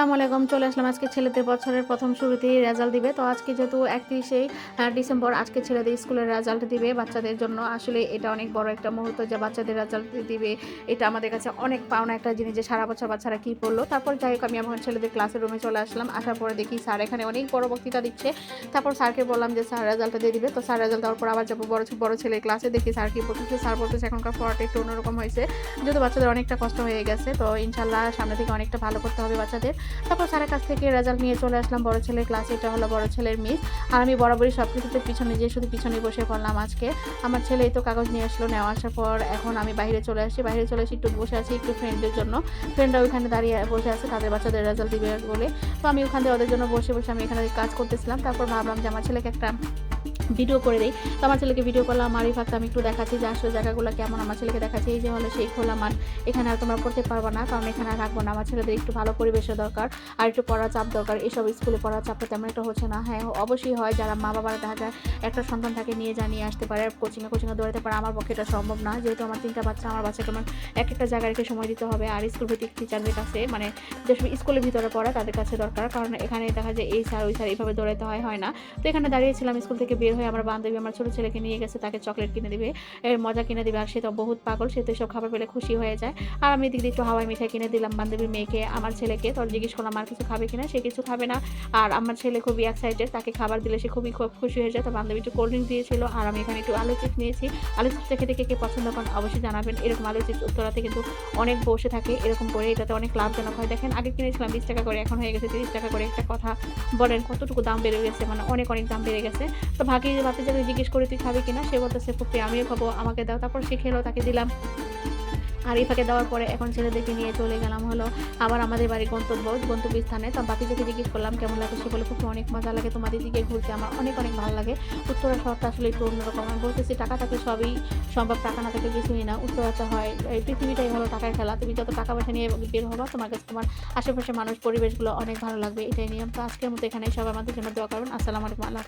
আসসালামু আলাইকুম, চলে আসলাম আজকে ছেলেদের বছরের প্রথম শুরুতেই রেজাল্ট দিবে। তো আজকে যেহেতু একত্রিশে ডিসেম্বর, আজকে ছেলেদের স্কুলের রেজাল্ট দিবে বাচ্চাদের জন্য। আসলে এটা অনেক বড় একটা মুহূর্ত যে বাচ্চাদের রেজাল্ট দিবে। এটা আমাদের কাছে অনেক পাওনা একটা জিনিস যে সারা বছর বাচ্চারা কী পড়ল। তারপর যাই হোক, আমি আমার ছেলেদের ক্লাসের রুমে চলে আসলাম। আসার পরে দেখি স্যার এখানে অনেক বড় বক্তৃতা দিচ্ছে। তারপর স্যারকে বললাম যে স্যার রেজাল্টটা দিয়ে দিবে। তো স্যার রেজাল্ট দেওয়ার পর আবার যাব বড় বড় ছেলের ক্লাসে দেখি স্যার কি পড়তেছে স্যার বলতেছে, এখনকার পড়াটা একটু অন্যরকম হয়েছে। যেহেতু বাচ্চাদের অনেকটা কষ্ট হয়ে গেছে, তো ইনশাল্লাহ সামনে থেকে অনেকটা ভালো করতে হবে বাচ্চাদের। তারপর স্যারের কাছ থেকে রেজাল্ট নিয়ে চলে আসলাম বড় ছেলের ক্লাসে এটা হলো বড় ছেলের মিস আর আমি বরাবরই সব কিছুতে পিছনে যেয়ে শুধু পিছনে বসে পড়লাম আজকে। আমার ছেলে তো কাগজ নিয়ে আসলো, নেওয়া আসার পর এখন আমি বাইরে চলে আসি বাইরে চলে আসি একটু বসে আছি, একটু ফ্রেন্ডের জন্য। ফ্রেন্ডরা ওইখানে দাঁড়িয়ে বসে আছে, তাদের বাচ্চাদের রেজাল্ট দিবে বলে। তো আমি ওখানে ওদের জন্য বসে বসে আমি এখানে কাজ করতেছিলাম। তারপর ভাবলাম যে আমার ছেলেকে একটা ভিডিও করে দিই। তো আমার ছেলেকে ভিডিও করলাম, আর এই ফাঁকটা আমি একটু দেখাচ্ছি যে আসলে জায়গাগুলো কেমন। আমার ছেলেকে দেখাচ্ছি, এই যে হলো সেই খোলা মাঠ এখানে আর তোমরা পড়তে পারবে না, কারণ এখানে আর রাখব না। আমার ছেলেদের একটু ভালো পরিবেশের দরকার, আর একটু পড়ার চাপ দরকার। এইসব স্কুলে পড়ার চাপটা তেমন একটা হচ্ছে না। হ্যাঁ অবশ্যই হয় যারা মা বাবারা দেখা যায়, একটা সন্তান তাকে নিয়ে জানিয়ে আসতে পারে, কোচিংয়ে কোচিংয়ে দৌড়াতে পারে। আমার পক্ষে এটা সম্ভব না। যেহেতু আমার তিনটা বাচ্চা, আমার বাচ্চাকে আমার এক একটা জায়গায় রেখে সময় দিতে হবে, আর স্কুল ভিত্তিক টিচারদের কাছে মানে যেসব স্কুলের ভিতরে পড়ে তাদের কাছে দরকার। কারণ এখানে দেখা যায় এই স্যার, ওই স্যার, এইভাবে দৌড়াতে হয় হয় না। তো এখানে দাঁড়িয়েছিলাম স্কুল থেকে বের হয়ে আমার বান্ধবী আমার ছোটো ছেলেকে নিয়ে গেছে, তাকে চকলেট কিনে দিবে, এর মজা কিনে দিবে, আর সে তো বহুত পাগল, সে তো সব খাবার পেলে খুশি হয়ে যায়। আর আমি দিয়ে একটু হাওয়াই মিঠাই কিনে দিলাম বান্ধবীর মেয়েকে, আমার ছেলেকে। তোর জিজ্ঞেস করলাম, আর কিছু খাবে কিনা? সে কিছু খাবে না। আর আমার ছেলে খুবই এক্সাইটেড তাকে খাবার দিলে সে খুবই খুব খুশি হয়ে যায়। তো বান্ধবী একটু কোল্ড ড্রিঙ্ক দিয়েছিল, আর আমি এখানে একটু আলু চিপস নিয়েছি। আলু চিপসটা খেতে কে কে পছন্দ করেন অবশ্যই জানাবেন। এরকম আলু চিপস উত্তরাতে কিন্তু অনেক বসে থাকে, এরকম করে। এটাতে অনেক লাভজনক হয়। দেখেন, আগে কিনেছিলাম বিশ টাকা করে, এখন হয়ে গেছে তিরিশ টাকা করে। একটা কথা বলেন, কতটুকু দাম বেড়ে গেছে? মানে অনেক অনেক দাম বেড়ে গেছে। তো ভাগে ভাতে যাকে জিজ্ঞেস করে তুই খাবি কিনা, সে বলতেছে ফুপি আমিও খাব, আমাকে দাও। তারপর সে খেলো, তাকে দিলাম। আর ইফাকে দেওয়ার পরে এখন ছেলেদেরকে নিয়ে চলে গেলাম হলো আবার আমাদের বাড়ি গন্তব্য গন্তব্যস্থানে তো বাকি থেকে জিজ্ঞেস করলাম, কেমন লাগে সে বলে খুব অনেক মজা লাগে। তোমাদের দিকে ঘুরতে আমার অনেক অনেক ভালো লাগে। উত্তরা শহরটা আসলে একটু অন্যরকম। আমি বলতেছি, টাকা থাকে সবই সম্ভব, টাকা না থাকে কিছুই না। উত্তরাতে হয়, এই পৃথিবীটাই হলো টাকার খেলা। তুমি যত টাকা পয়সা নিয়ে বের হবা, তোমার কাছে তোমার আশেপাশে মানুষ, পরিবেশগুলো অনেক ভালো লাগবে। এটাই নিয়ম। তো আজকের মতো এখানে সব আমাদের জন্য দোয়া করবেন। আসসালামু আলাইকুম, আল্লাহ